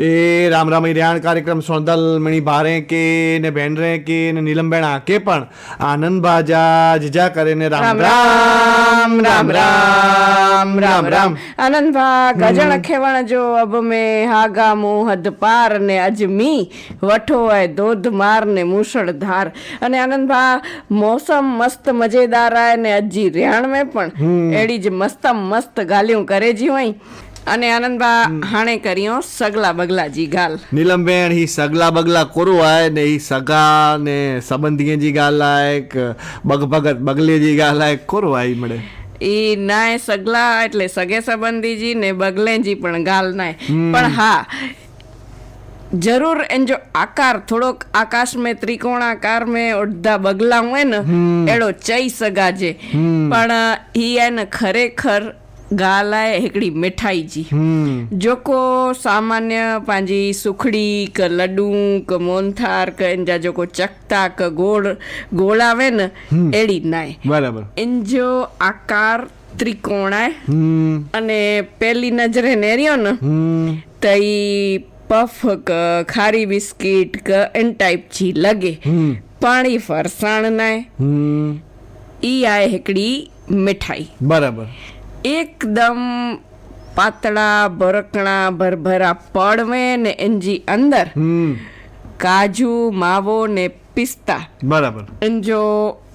એ રામ રામ રિયાણ કાર્યક્રમ સોંદલ મણી ભારે કે ને બેન રે કે ને નીલમબેન આકે પણ આનંદ બાજા જીજા કરે ને રામ રામ રામ રામ રામ રામ આનંદ ભા ગજણ ખેવણ જો અબ મે હાગા મોહદ પાર ને અજમી વઠો હોય ધોધ માર ને મુશળધાર અને આનંદ ભા મોસમ મસ્ત મજેદાર આય ને અજી રેણ में પણ એડી જ મસ્ત મસ્ત ગાલિયું કરે જી હોય. અને આનંદબા હાણે કર્યો સગલા બગલા જી ગાલ નીલમબેન હી સગલા બગલા કોરવાય ને હી સગા ને સંબંધીએ જી ગાલાયક બગ ભગત બગલે જી ગાલાયક કોરું આય મળે? એ નાય સગલા એટલે સગે સંબંધીજી ને બગલેજી પણ ગાલ નાય. પણ હા જરૂર એન આકાર થોડોક આકાશ में ત્રિકોણાકાર में અડધા બગલા હોય ને એડો ચઈ સગાજે. પણ ઈ એને ખરેખર ગાલાય हिकिड़ी मिठाई जी હમ જોકો સામાન્ય पंहिंजी સુખડી ક લડું ક મોનથાર ક इन जा जेको चकता क गोड़ गोड़ આવે ને એડી નાય બરાબર इन जो आकार त्रिकोण आहे હમ અને પહેલી નજરે નેર્યો ને હમ त ई પફ ક ખારી બિસ્કીટ ક इन टाइप जी लॻे હમ पाणी फरसाण नाहे હમ ई आहे हिकिड़ी मिठाई બરાબર એકદમ પાતળા ભરકણા ભરભરા પડવે ને એનજી અંદર કાજુ માવો ને પિસ્તા. બરાબર. જો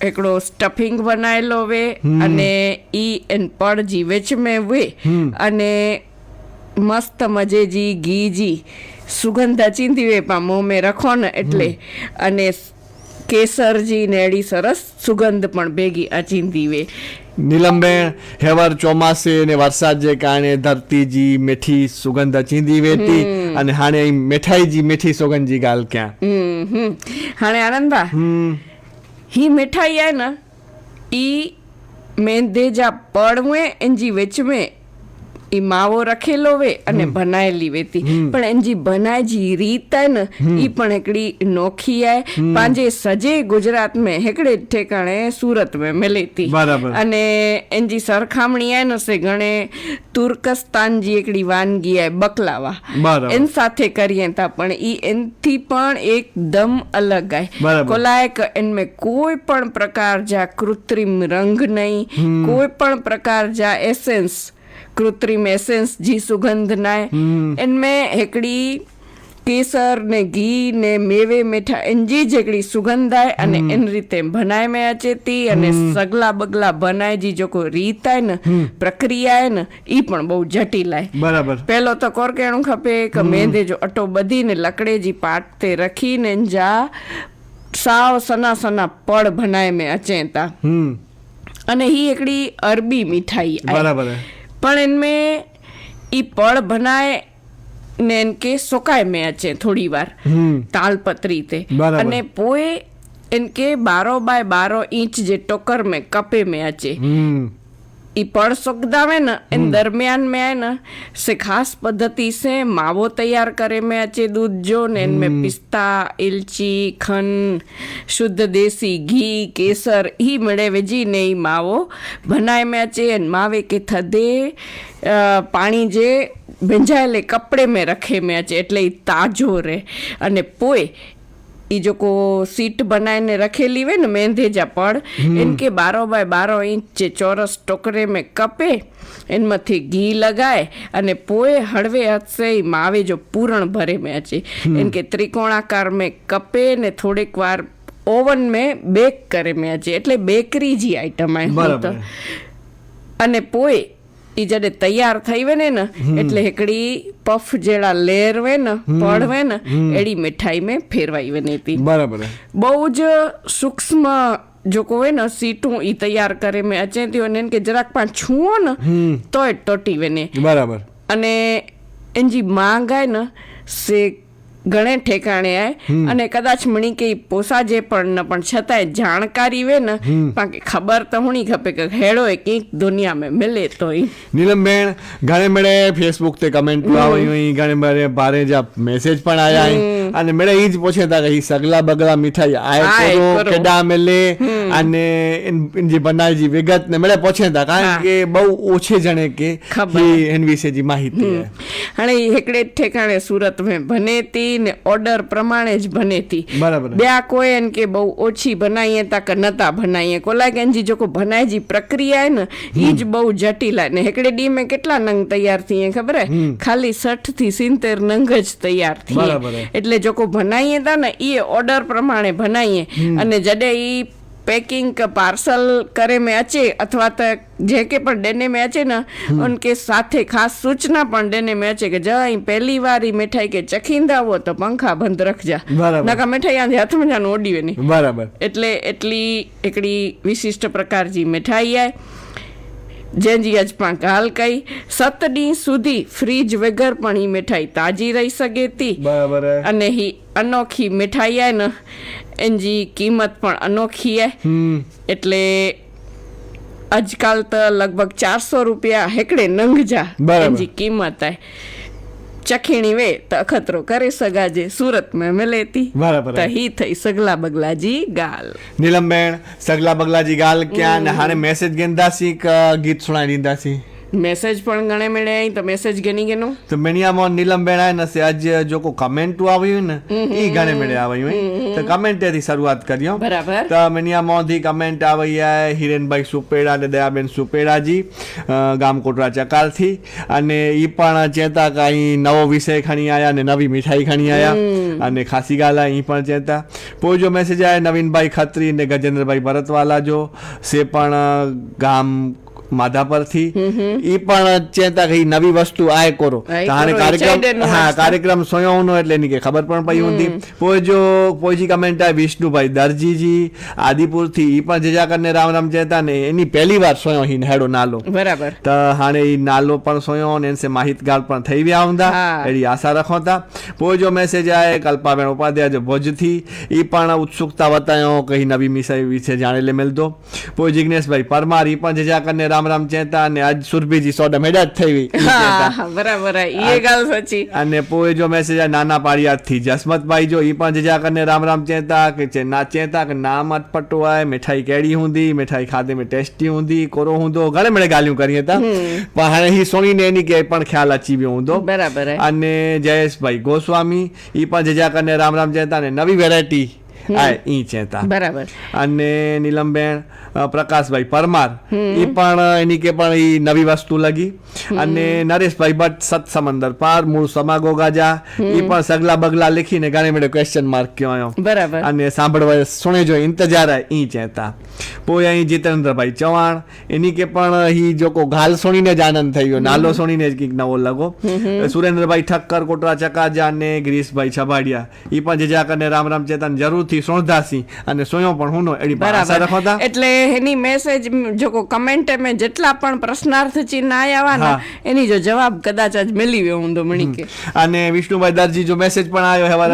એકડો સ્ટફિંગ બનાયેલો વે અને ઈ એન પડજી વેચમે વે અને મસ્ત મજે જી ઘી જી સુગંધ ચીંધી વે પા મોં રખો ને એટલે. અને કેસરજી ને સરસ સુગંધ પણ ભેગી અચીંધી વે. નીલંબેણ હેવર ચોમાસે અને વરસાદને કારણે ધરતીજી મીઠી સુગંધ ચીંધી વેતી અને હાણે મીઠાઈજી મીઠી સોગંદજી ગાલ ક્યાં. હાણે આનંદભા હી મીઠાઈ આય ના ઈ મેંદે જા પડવે એંજી વિચ મેં એ માવો રખેલો વે અને ભનાયેલી વેતી પણ એનજી ભનાયજી રીત હે ને ઈ પણ એકડી નોખી આય પાંજે સજે ગુજરાત में हिकड़े ठिकाणे सूरत में मिले थी अने इनजी सरखामणी आहे न से घणे तुर्कस्तान जी हिकिड़ी वानगी आहे बकलावा इन साथे करिए था पण ई इन थी पण एकदम अलग आहे कोलायक इन में कोई पण प्रकार जा कृत्रिम रंग नहीं कोई पण प्रकार जा एसेंस કૃત્રિમ એસેન્સ जी सुगंध नाए इनमें हिकिड़ी કેસર ને ઘી ને મેવે મીઠા એનજી જેકડી સુગંધ આવે અને એન રીતે ભનાય મેં અચેતી અને સગલા બગલા ભનાય જી જો કોઈ રીત આય ને પ્રક્રિયા આય ને ઈ પણ બહુ જટિલ આય. બરાબર. પહેલો તો કોરકેણું ખપે કે મેંદે જો અટો બધીને લકડે જી પાટતે રખીને જા સાવ સના સના પડ ભનાય મેં અચેતા અને હી એકડી અરબી મીઠાઈ બરાબર पर इनमें ई पड़ बनाए ને કે સોકાય મેં છે થોડી વાર. તાલપત્રી તે. અને પોએ એન કે બારો બાય બારો ઇંચ જે ટોકર મેં કપે મેં છે એ પड़ सुखदा में न इन दरमियान में है न से खास पद्धति से मावो तैयार करे में अचे दूध जो ने इनमें पिस्ता इलची खन शुद्ध देसी घी केसर ही मिले विझी ने ही मावो बनाए में अचे मावे के थदे પાણી જે ભીંજાયેલે કપડે મેં રખે મેં છે એટલે એ તાજો રહે અને પોઈ એ લોકો સીટ બનાવીને રખેલી હોય ને મેંધેજા પડ એને કે બારો બાય બારો ઇંચ જે ચોરસ ટોકરે મેં કપે એનમાંથી ઘી લગાય અને પોએ હળવે હશે એ માવે જો પૂરણ ભરે મેં હજી. એમ કે ત્રિકોણાકાર મેં કપે ને થોડીક વાર ઓવન મેં બેક કરે મેં હજી. એટલે બેકરી જે આઈટમ આવી અને પોએ એ જ્યારે તૈયાર થઈ ને એટલે એકડી પફ જેડા લેરવે ને પડવે ને એડી મીઠાઈ મેં ફેરવાઈ વેને હતી બરાબર બહુ જ સૂક્ષ્મ જો કોઈ ને સીટું ઈ તૈયાર કરે મેં અચેતી હોય ને કે જરાક પણ છુઓ ને તોય તોટી વેને. બરાબર. અને એની માંગ આવે ને શેક ઘણે ઠેકાણે આય. અને કદાચ મણી કે પોસાજે પણ ન પણ છતાંય જાણકારી વે ને. બાકી ખબર તો હોણી ખપે કે હેડો એ કંઈક દુનિયા મે મિલે તો ઈ નીલમબેન ઘણે મળે ફેસબુક તે કમેન્ટ આવી હોય ઘણે મળે ભારે જ મેસેજ પણ આયા હી અને મેળે ઈ જ પૂછે તા કે સગલા બગલા મીઠાઈ આય કરો કેડા મેલે? અને જે બનાવી વિગત ને મેળે પૂછે તા કારણ કે બહુ ઓછે જણે કે એન વિશે જી માહિતી હણે એકડે ઠેકાણે સુરત મે ભને હતી ને ઓર્ડર પ્રમાણે જ બને હતી બ્યા કોઈ કે બહુ ઓછી બનાવીએ તા કે નતા બનાવીએ કોલાગેનજી જો કો બનાય જી પ્રક્રિયા ને ઈ જ બહુ જટિલ ને એકડે ડી મે કેટલા નંગ તૈયાર થઈએ ખબર હે? ખાલી 60 થી 70 નંગ જ તૈયાર થઈએ. એટલે જો કો બનાવીએ તા ને એ ઓર્ડર પ્રમાણે બનાવીએ અને જડે ઈ पैकिंग का पार्सल करे में अचे अथवा त जेके पण देने में अचे न उनके साथे खास सूचना पण देने में अचे कि जई पहली बार ई मिठाई के चखींदा हो तो पंखा बंद रखजा બરાબર. नका मिठाई आंधे हथ में जान ओडी वेनी બરાબર એટલે એટલી हिकिड़ी विशिष्ट प्रकार जी मिठाई आहे જંજી અજપાંક હલકાઈ સત ડી સુધી ફ્રીજ વગર પણ ઈ મીઠાઈ તાજી રહી સકે તી. બરાબર અને હી અનોખી મીઠાઈ હે ને એની કિંમત પણ અનોખી હે. એટલે આજકાલ તો લગભગ ચારસો રૂપિયા હેકડે નંગ જા. એની કિંમત હે ચખીણી વે તો અખતરો કરે સગાજે સુરતમાં મેં લેતી બરાબર તહી થઈ સગલા બગલાજી ગાલ. નીલમ બેન સગલા બગલાજી ગાલ ક્યાં હારે મેસેજ ગેંદાસી ગીત સુણાઈ દીંદાસી મેસેજ પણ ઘણે મળે અહીં તો મેસેજ ગણી ગેનો તો મેણિયામાં નીલમ બેણા ને આજ જો કો કમેન્ટ આવ્યું ને ઈ ઘણે મેળે આવ્યું તો કમેન્ટથી શરૂઆત કર્યો બરાબર. તો મેણિયામાંથી કમેન્ટ આવ્યા હિરેનભાઈ સુપેડા અને દયાબેન સુપેડાજી ગામ કોટરા ચકાલથી. અને ઈ પણ ચેતા કે અહીં નવો વિષય ખણી આયા ને નવી મીઠાઈ ખણી આયા. અને ખાસી ગાલા ઈ પણ ચેતા. પોઈ જો મેસેજ આયા નવીનભાઈ ખત્રી ને ગજેન્દ્રભાઈ ભરતવાલા જો સે પણ અ, ગામ માધાપરથી એ પણ ચેતા કઈ નવી વસ્તુ આ કરો. આય તો હાણે કરો, ઈ કાર્યક્રમ હા કાર્યક્રમ સોયોનો એટલે ની કે ખબર પણ પડી હતી પોઈ જો પોઈજી કમેન્ટ આ વિષ્ણુભાઈ દરજીજી આદિપુરથી ઈ પણ જેજા કરીને રામ રામ ચેતા ને એની પહેલી વાર સ્વયં હિન હેડો નાલો. બરાબર. તો હાણે એ નાલો પણ સોયો ને એનસે માહિતગાર પણ થઈ વ્યા આવતા. એડી આશા રાખો તા પોઈ જો મેસેજ આય કલ્પાબેન ઉપાધ્યાય જો ભુજથી. ઈ પણ ઉત્સુકતા બતાયો કઈ નવી મિસાઈ વિશે જાણે લે મેલતો. પોઈ જિગ્નેશભાઈ પરમાર ઈ પણ જજા કરીને રામ રામ ચેતા અને આજ સુરભીજી સોડા મેડા જ થઈ બરાબર એ ગાલ સાચી. અને પોએ જો મેસેજ આ નાના પાડિયા થી જસમતભાઈ જો ઈ પણ જજા કરીને રામ રામ ચેતા કે છે ના ચેતા કે નામ જ પટવાય મીઠાઈ કેડી હુંદી મીઠાઈ ખાધે મે ટેસ્ટી હુંદી કોરો હુંદો ઘણે મેળે ગાલ્યું કરી હતા. પણ હાણે હી સોણીને એની કે પણ ખ્યાલ અચીવ્યો હુંદો. બરાબર અને જયેશભાઈ ગોસ્વામી ઈ પણ જજા કરીને રામ રામ ચેતા ને નવી વેરાયટી આય ઈ ચેતા બરાબર. અને નીલમબેન પ્રકાશભાઈ પરમાર એ પણ એની કે પણ એ નવી વસ્તુ લગી. અને નરેશભાઈ ભટ્ટ સત સમંદર પાર મૂળ સમાગો ગાજા એ પણ સગલા બગલા લખીને ગાણે મેળે ક્વેશ્ચન માર્ક કયો બરાબર. અને સાંભળવા સુણે જો ઇંતજાર આય ઈ ચેતા પોઈ અહીં જીતેન્દ્રભાઈ ચૌહાણ એની કે પણ ઈ જોકો ગાલ સોણીને જ આનંદ થઈ ગયો. નાલો સોણીને જ કંઈક નવો લગો. સુરેન્દ્રભાઈ ઠક્કર કોટરા ચકાજા અને ગિરીશભાઈ છબાડિયા. એ પણ જે કરીને રામ રામ ચેતન જરૂરથી સોણધાસી અને સોયો પણ હુનો એડી આશા રાખો તા બરાબર એટલે એની મેસેજ જો કમેન્ટ મે જેટલા પણ પ્રશ્નાર્થ ચિહ્ન આવ્યા ને. એની જો જવાબ કદાચ આજ મેલી હું તો મણી કે. અને વિષ્ણુભાઈ દરજી જો મેસેજ પણ આવ્યો હેવાર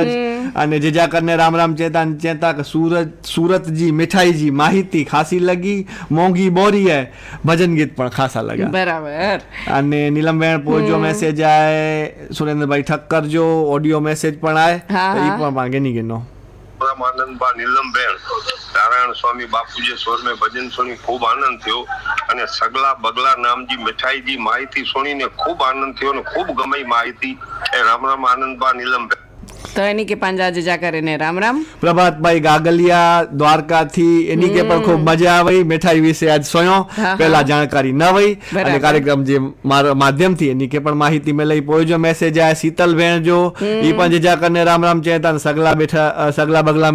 અને જેજા કરને રામ રામ ચેતા ચેતા કે સુરત સુરતજી મીઠાઈજી માહિતી ખાસી લગી મોંઘી બોરી હે. ભજન ગીત પણ ખાસા લગા. બરાબર. અને નીલમબેન પોજો મેસેજ આય સુરેન્દ્રભાઈ ઠક્કર જો ઓડિયો મેસેજ પણ આય. એ પણ માંગે હા. પણ ગેનો. રામ આનંદબા નીલમબેન, નારાયણ સ્વામી બાપુજી સ્વરમે ભજન સુણી ખૂબ આનંદ થયો અને સગલા બગલા નામજી મીઠાઈજી માહિતી સુણીને ખૂબ આનંદ થયો અને ખૂબ ગમી માહિતી એ રામ રામ આનંદબા નીલમબેન. તો એની કે પાંજા જજા કરીને રામ રામ. પ્રભાતભાઈ ગાગલિયા દ્વારકાથી એની કે પણ ખૂબ મજા આવી. મીઠાઈ વિશે આજ સોયો. પહેલા પેલા જાણકારી ન હોય અને કાર્યક્રમ જે મારા માધ્યમથી એની કે પણ માહિતી મેં લઈ પોયો મેસેજ આ શીતલ બેન જો એ પણ જેજા કરને રામ રામ ચેતા સગલા બેઠા સગલા બગલા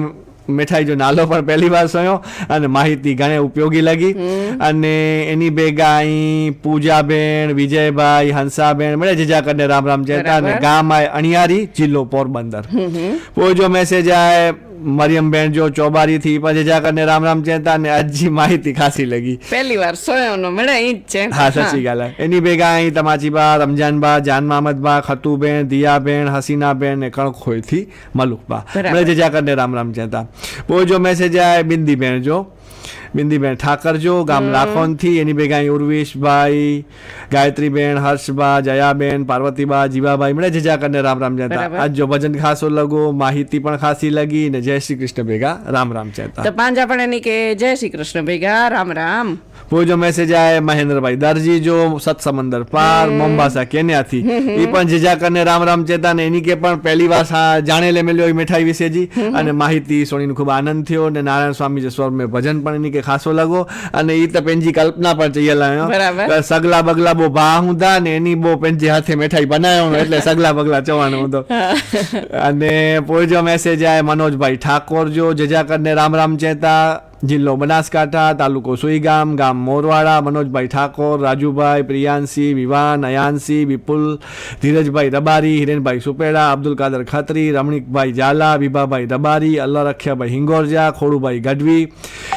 મીઠાઈ જો નાલો પણ પહેલી વાર સયો અને માહિતી ઘણે ઉપયોગી લાગી. અને એની ભેગા અહીં પૂજાબેન વિજયભાઈ હંસાબેન મળે જેજા કરને રામ રામ જતા અને ગામ આય અણિયારી જિલ્લો પોરબંદર. પોજો મેસેજ આય મરિયમબેન જો ચોબારી થી પછી જા કરીને રામ રામ ચેતા ને અજી માહિતી ખાસી લગી. પહેલી વાર સોયો નો મળે ઈ જ છે. હા સાચી ગાલ. એની ભેગા અહીં તમાચી બા રમજાનબા જાન મામદબા ખતુબેન દિયાબેન હસીનાબેન ને કણખોઈ થી મલુકબા. મળે જા કરીને રામ રામ ચેતા પોજો મેસેજ આય બિંદીબેન જો. બિંદીબેન ઠાકરજો ગામ લાખોનથી એની ભેગા ઉર્વેશભાઈ ગાયત્રીબેન હર્ષબા જયાબેન પાર્વતીબા જીવાભાઈ મળે જજા કરીને રામ રામ જતા આજ જો ભજન ખાસો લગો માહિતી પણ ખાસી લગી ને જય શ્રી કૃષ્ણ ભેગા રામ રામ જતા તો પાંજા પણ એની કે જય શ્રી કૃષ્ણ ભેગા રામ રામ. वो जो मैसेज आया है महेंद्र સત સમંદર પાર મોમ્બાસા કેન્યાથી એ પણ જીજા કરને રામ રામ ચેતા ને એની કે પણ પહેલી વાર જાણે લે મેલ્યો મીઠાઈ વિશે જી અને માહિતી સોણીને ખૂબ આનંદ થયો અને નારાયણ સ્વામી જે સ્વર મેં ભજન પણ એની કે ખાસો લાગો અને એ તો પેન્જી કલ્પના પણ ચયેલા સગલા બગલા બો ભા હુંદા ને એની બો પેન્જી હાથે મીઠાઈ બનાવ્યો એટલે સગલા બગલા ચવાનો હતો. અને પોઈ જો મેસેજ આય મનોજભાઈ ઠાકોર જો જજા કરને રામ રામ ચેતા જિલ્લો બનાસકાંઠા તાલુકો સુઈગામ ગામ મોરવાડા મનોજભાઈ ઠાકોર રાજુભાઈ પ્રિયાંશી વિવાન અયાનસી વિપુલ ધીરજભાઈ રબારી હિરેનભાઈ સુપેડા અબ્દુલ કાદર ખત્રી રમણીકભાઈ ઝાલા વિભાભાઈ રબારી અલ્લારખ્યાભાઈ હિંગોરજા ખોડુભાઈ ગઢવી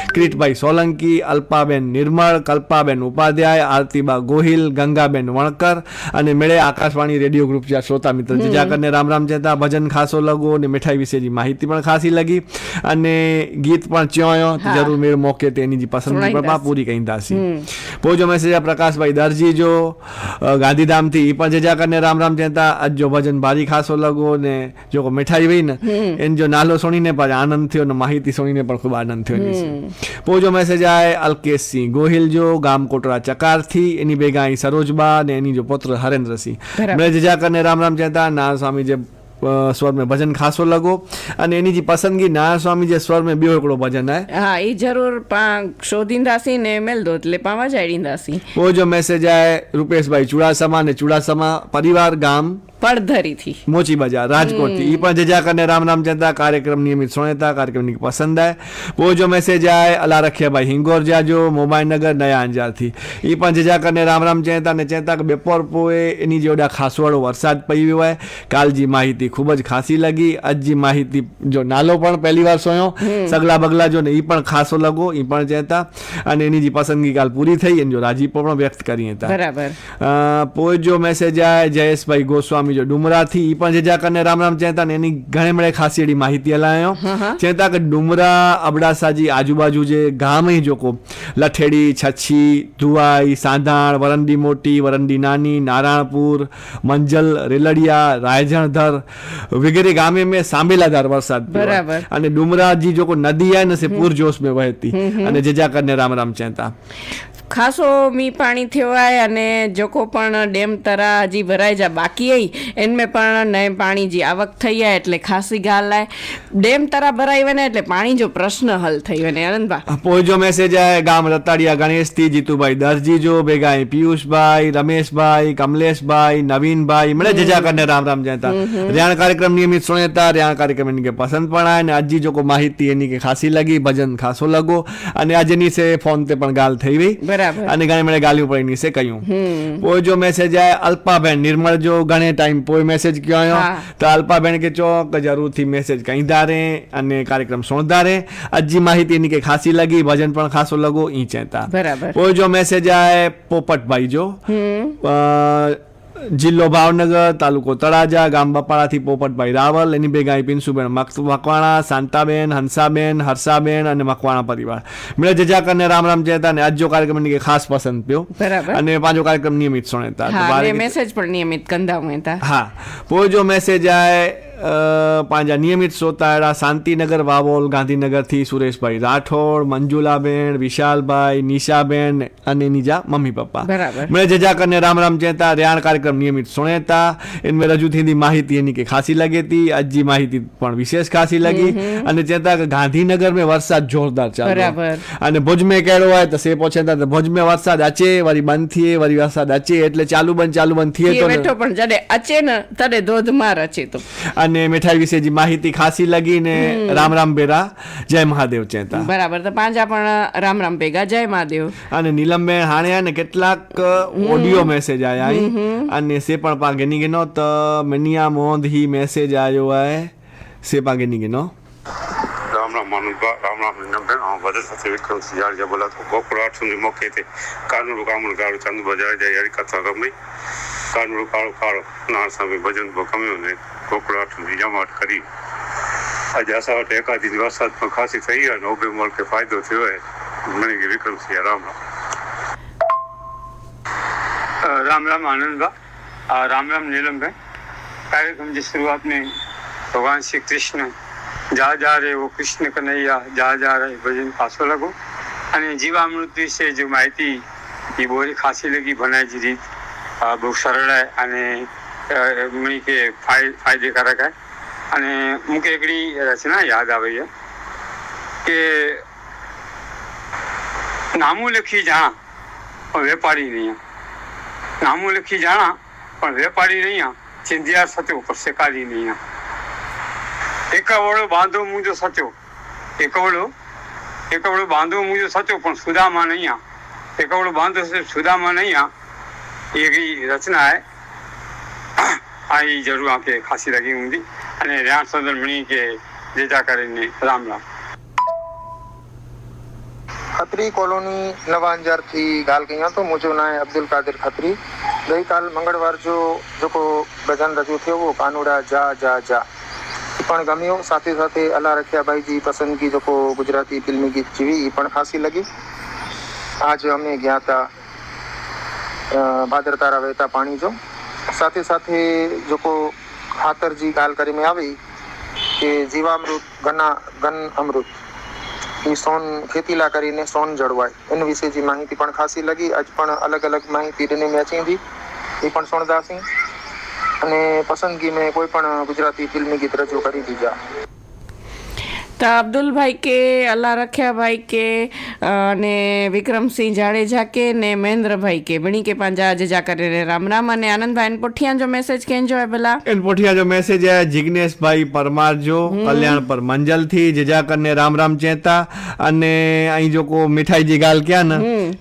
કિરીટભાઈ સોલંકી અલ્પાબેન નિર્મળ કલ્પાબેન ઉપાધ્યાય આરતીબા ગોહિલ ગંગાબેન વણકર અને મેળે આકાશવાણી રેડિયો ગ્રુપ જ્યાં શ્રોતા મિત્ર જીજાકરને રામ રામ ચેતા ભજન ખાસો લગો અને મીઠાઈ વિશેની માહિતી પણ ખાસી લગી અને ગીત પણ ચ્યોયો જરૂર મેળ મોકે તેની જે પસંદગી. પૂરી કઈ દાસી. પોજો મેસેજ આ પ્રકાશભાઈ દરજી જો ગાંધીધામથી પણ જજા કરીને રામ રામ ચેતા આજ જો ભજન ભારી ખાસો લગો ને જો મીઠાઈ હોય ને એને જો નાલો સુણીને પણ આનંદ થયો ને માહિતી સુણીને પણ ખૂબ આનંદ થયો પોજો મેસેજ આય અલ્કેશસિંહ ગોહિલ જો ગામ કોટરા ચકારથી એની ભેગા અહીં સરોજબા ને એની જો પુત્ર હરેન્દ્રસિંહ. મેં જજા કરીને રામ રામ ચેતા ના સ્વામી જે સ્વર મેં ભજન ખાસો લગો અને એની જે પસંદગી નારાયણ સ્વામી જે સ્વર મેં ॿियो हिकिड़ो भॼन आहे हा ई ज़रूरु पाण शोधींदासीं ने मिलंदो पाण वॼाईंदासीं पोइ जो मैसेज आहे रुपेश भाई चूड़ासमा ने चूड़ासमा परिवार गाम પડધરીથી. મોચી બજાર રાજકોટથી પણ જજા કરને રામ રામ જનતા કાર્યક્રમ નિયમિત સુણેતા કાર્યક્રમની પસંદ આય પોજો મેસેજ આય અલા રખ્યા ભાઈ હિંગોર જાજો મોબાઈલ નગર નયા અંજારથી ઈ પણ જજા કરને રામ રામ ચેતા ને ચેતા કે બપોર પોએ એની જોડા ખાસવાળો વરસાદ પડી હોય. કાલજી માહિતી ખૂબ જ ખાસી લગી. આજજી માહિતી જો નાલો પણ પહેલી વાર સોયો. સગલા બગલા જો ને એ પણ ખાસો લગો એ પણ ચેતા અને એની જે પસંદગી કાલ પૂરી થઈ એની જો રાજીપો પણ વ્યક્ત કરી હતા. બરાબર. પોએ જો મેસેજ આય જયેશભાઈ ગોસ્વામી જો. ડુમરાથી એ પણ જેજા કરીને રામ રામ ચેતા ને એની ઘણી મળે ખાસી એડી માહિતી હલાયો ચેતા કે ડુમરા અબડાસાજી આજુબાજુ જે ગામ અહીં જોકો. લઠેડી છચ્છી ધુવાઈ સાંધાણ વરંડી મોટી વરંડી નાની નારાયણપુર મંજલ રેલડિયા રાયજણધર વગેરે ગામે મેં સાંભેલાધાર વરસાદ બરાબર. અને ડુમરાજી જોકો નદી આય ને સે પૂર જોશ में વહેતી. અને જેજા કરીને રામ રામ ચેતા. ખાસો મી પાણી થયો આય અને જોકો પણ ડેમ તરા હજી ભરાઈ જા બાકી આઈ એનમે પણ નય પાણી જી આવક થઈ જાય એટલે ખાસી ગાલ આય ડેમ તરા ભરાઈ વને એટલે પાણી જો પ્રશ્ન હલ થઈ વને. આનંદબા પોઈ જો મેસેજ આય ગામ રતાડિયા ગણેશથી જીતુભાઈ દરજી જો ભેગા અહીં પિયુષભાઈ રમેશભાઈ કમલેશભાઈ નવીનભાઈ મને જજા કરીને રામ રામ જયતા. રિયાણ કાર્યક્રમ નિયમિત સુણેતા રિયાણ કાર્યક્રમ એની કે પસંદ પણ આય અને આજજી જો કોઈ માહિતી એની કે ખાસી લગી ભજન ખાસો લગો. અને આજની સે ફોન તે પણ ગાલ થઈ ગઈ બરાબર. અને ઘણી મને ગાલી પડી સે કહ્યું કોઈ જો મેસેજ આય અલ્પાબેન નિર્મળ જો ઘણે ટાઈમ કોઈ મેસેજ કયો. તો અલ્પાબેન કે ચોક જરૂરથી મેસેજ કઈ ધારે અને કાર્યક્રમ સોંધારે અજી માહિતી ની કે ખાસી લગી ભજન પણ ખાસો લગો ઈ ચેતા. બરાબર. કોઈ જો મેસેજ આય પોપટભાઈ જો. જિલ્લો ભાવનગર તાલુકો તળાજા ગામ બપાળાથી પોપટભાઈ રાવલ એની ભેગા અહીં પિન્સુબેન મકવાણા શાંતાબેન હંસાબેન હર્ષાબેન અને મકવાણા પરિવાર. મેળે જજા ને રામ રામ જયતા અને આજનો કાર્યક્રમ કે ખાસ પસંદ પ્યો અને પાંચો કાર્યક્રમ નિયમિત સુણેતા મેસેજ પણ નિયમિત કંદા હા. પોજો મેસેજ આય પાંજા નિયમિત સોતાડા શાંતિનગર વાવોલ ગાંધીનગરથી સુરેશભાઈ રાઠોડ મંજુલાબેન વિશાલભાઈ નિશાબેન અને નિજા મમ્મી પપ્પા. મેં જજા કરને રામ રામ ચેતા રેહાણ કાર્યક્રમ નિયમિત સુણેતા એનમે રજૂ થીની માહિતી એની કે ખાસી લગી હતી. આજ માહિતી પણ વિશેષ ખાસી લગી. અને ચેતા કે ગાંધીનગર મેં વરસાદ જોરદાર ચાલે. અને ભુજ મેં કહેડો હોય તો સે પહોંચેતા તો ભુજ મેં વરસાદ આચે વરી બંધ થઈએ વરી વરસાદ આચે. એટલે ચાલુ બંધ ચાલુ બંધ થઈએ તો પણ જડે આચે ને તડે ધોધમાર આચે તો. અને મીઠાઈ વિશે જે માહિતી ખાસી લગી ને રામ રામ બેરા જય મહાદેવ ચેતા. બરાબર તો પાંજા પણ રામ રામ ભેગા જય મહાદેવ. અને નીલમબેન હાણ્યા ને કેટલાક ઓડિયો મેસેજ આયા અને સે પણ પાગે ની ગેનો તો મનિયા મોંધ હી મેસેજ આયો હે. સે પાગે ની ગનો. રામ રામ માનુભા રામ રામ નંબર વદર સાથે વિક્રમ સિંહ જે બોલાતો ગોકુળ આઠમની મોકે તે કાનૂર ગામણ ગાળું ચાંદ બજાર જાય હરિકથા ગમી કાનૂર કાળો કાળો ના સામે ભજન ગમ્યું ને ગોકુળ આઠમની જમાટ કરી આજે અસાવટ એકાદી વરસાદમાં ખાસી થઈ અને ઉભે મળકે ફાયદો થયો હોય મને કે વિક્રમસિંહ રામ રામ રામ રામ આનંદભા રામ રામ નીલમભાઈ કાર્યક્રમ જે શરૂઆત મેં ભગવાન શ્રી કૃષ્ણ જા જા રે ઓ કૃષ્ણ કનૈયા, જા જા રે ભજન પાછો લગો અને જીવામૃત વિશે જે માહિતી એ બોરી ખાસી લગી ભણાય રીત. બહુ સરળ અને મણી કે ફાય ફાયદેકારક હે. અને મૂકે એકડી રચના યાદ આવે છે કે નામું લખી જાણા, પણ વેપારી નહીં. નામું લખી જાણા, પણ વેપારી નહીં. ચિંધિયાર સાથે ઉપર શેકારી નહીં. એકવડો બાંધો મુજો સચો એકવડો એકવડો બાંધો મુજો સચો પણ સુદામાં નહીં એકવડો બાંધો છે સુદામાં નહીં એવી રચના હે. આ ઈ જરૂર આંકે ખાસી લાગી ઊંધી. અને રહ્યા સદર મણી કે જેજા કરીને રામ રામ. ખત્રી કોલોની નવા અંજારથી ગાલ કઈ તો મુજો નાય અબ્દુલ કાદર ખત્રી. ગઈકાલ મંગળવાર જો જોકો ભજન રજૂ થયો, કાનુડા જા જા જા. પણ ગમ્યું સાથે સાથે અલા રખિયાભાઈજી પસંદગી જોકો ગુજરાતી ફિલ્મી ગીત જીવી એ પણ ખાસી લગી. આજ અમે ગયા હતા ભાદરતારા ભાદર તારા વહેતા પાણી જો સાથે સાથે જોકો ખાતરજી ગાલ કરી મેં આવી કે જીવામૃત ગના ગન અમૃત. એ સોન ખેતીલા કરીને સોન જળવાય. એના વિશે જે માહિતી પણ ખાસી લગી, આજ પણ અલગ અલગ માહિતી મેચી હતી એ પણ સોણદાસી અને પસંદગી મેં કોઈ પણ ગુજરાતી ફિલ્મી ગીત રજૂ કરી દીધા. તો અબ્દુલભાઈ કે અલ્લા રખ્યાભાઈ કે અને વિક્રમસિંહ જાડેજા કે ને મહેન્દ્રભાઈ કે ભણી કે પાંજા જજા કરીને રામ રામ. અને આનંદભાઈ પોઠિયા જો મેસેજ કેંજો હે પેલા. પોઠિયા જો મેસેજ है જિગ્નેશભાઈ પરમાર જો કલ્યાણ પર મંજલથી જજા કરને રામ રામ ચેતા. અને અહીં જો કો મીઠાઈ જી ગાલ ક્યાં ને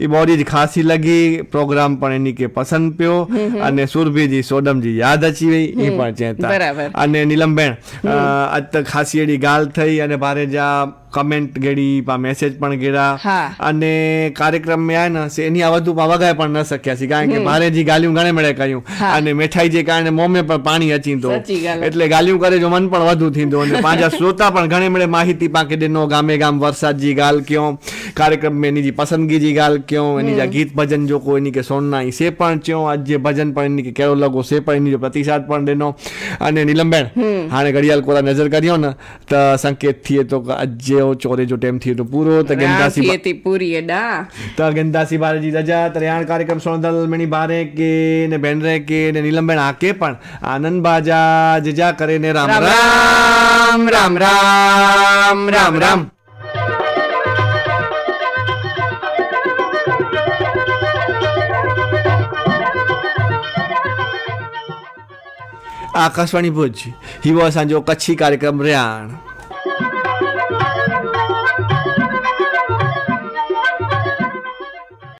એ બોડી જ ખાસી લગી પ્રોગ્રામ પણ એની કે પસંદ પ્યો. અને સુરભીજી સોડમજી યાદ અચી ગઈ એ પણ ચેતા. અને નીલમબેન આજ તો ખાસી એડી ગાલ થઈ અને ભારે જા કમેન્ટ ગેડી પા મેસેજ પણ ગેડા. અને કાર્યક્રમ મેં આયા ને એની આ વધુ વગાય પણ ન શક્યા છે. કારણ કે મારે જી ગાલિયું ગણે મળે કહ્યું. અને મીઠાઈ જે કારણે મોમે પણ પાણી ગાલ. એટલે ગાલિયું કરે જો મન પણ વધુ થીંદો અને પાંજા શ્રોતા પણ ઘણે મળે માહિતી પાકે દેનો ગામે ગામ વરસાદ જી ગાલ કયો કાર્યક્રમ में એની જી પસંદગી જી ગાલ કયો એની જે ગીત ભજન જો કોઈ એની કે સોનના સે પણ ચ્યો આજ જે ભજન પણ એની કે કેળો લગો સે પણ એની જો પ્રતિસાદ પણ દેનો. અને નીલમબેન હાણે ઘડિયાળ કોરા નજર કર્યો ને તો સંકેત થઈએ તો આજ જે ચોરે જો ટાઈમ થયો તો પૂરો તો ગંદાસી બા- રાતી પૂરી એડા તો ગંદાસી બારેજી રજા તરિયાણ કાર્યક્રમ સોનદલ મણી બારે કે ને બેનરે કે ને નીલમબેન આકે પણ આનંદ બાજા જજા કરે ને રામ રામ. રામ રામ રામ રામ આકાશવાણી ભુજ હિવો અસાંજો કચ્છી કાર્યક્રમ રહ્યા